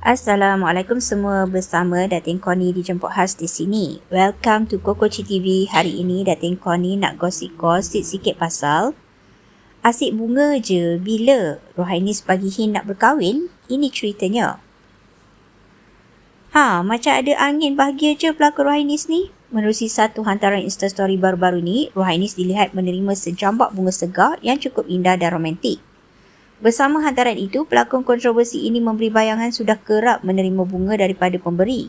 Assalamualaikum semua bersama Datin Koni dijemput khas di sini. Welcome to Koko TV. Hari ini Datin Koni nak gosip-gosip sikit pasal asyik bunga je bila Rohainis bagi Hin nak berkahwin. Ini ceritanya. Ha, macam ada angin bahagia je pelakon Rohainis ni. Menerusi satu hantaran instastory baru-baru ni, Rohainis dilihat menerima sejambak bunga segar yang cukup indah dan romantik. Bersama hantaran itu, pelakon kontroversi ini memberi bayangan sudah kerap menerima bunga daripada pemberi.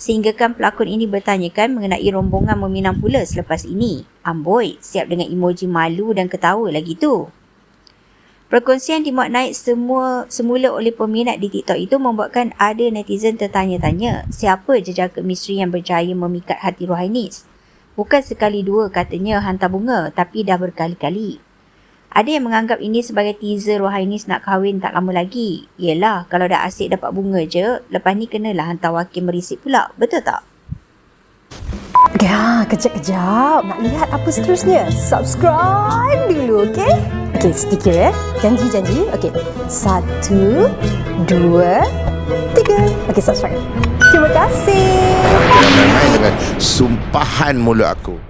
Sehinggakan pelakon ini bertanyakan mengenai rombongan meminang pula selepas ini. Amboi, siap dengan emoji malu dan ketawa lagi tu. Perkongsian dimuat naik semua semula oleh peminat di TikTok itu membuatkan ada netizen tertanya-tanya siapa jejak misteri yang berjaya memikat hati Rohainis. Bukan sekali dua katanya hantar bunga tapi dah berkali-kali. Ada yang menganggap ini sebagai teaser Rohainis nak kahwin tak lama lagi. Yelah, kalau dah asyik dapat bunga je, lepas ni kenalah hantar wakil merisik pula. Betul tak? Ya, kejap-kejap. Nak lihat apa seterusnya? Subscribe dulu, okey? Okey, sedikit ya. Janji-janji. Okey. Satu, dua, tiga. Okey, subscribe. Terima kasih. Dengan sumpahan mulut aku.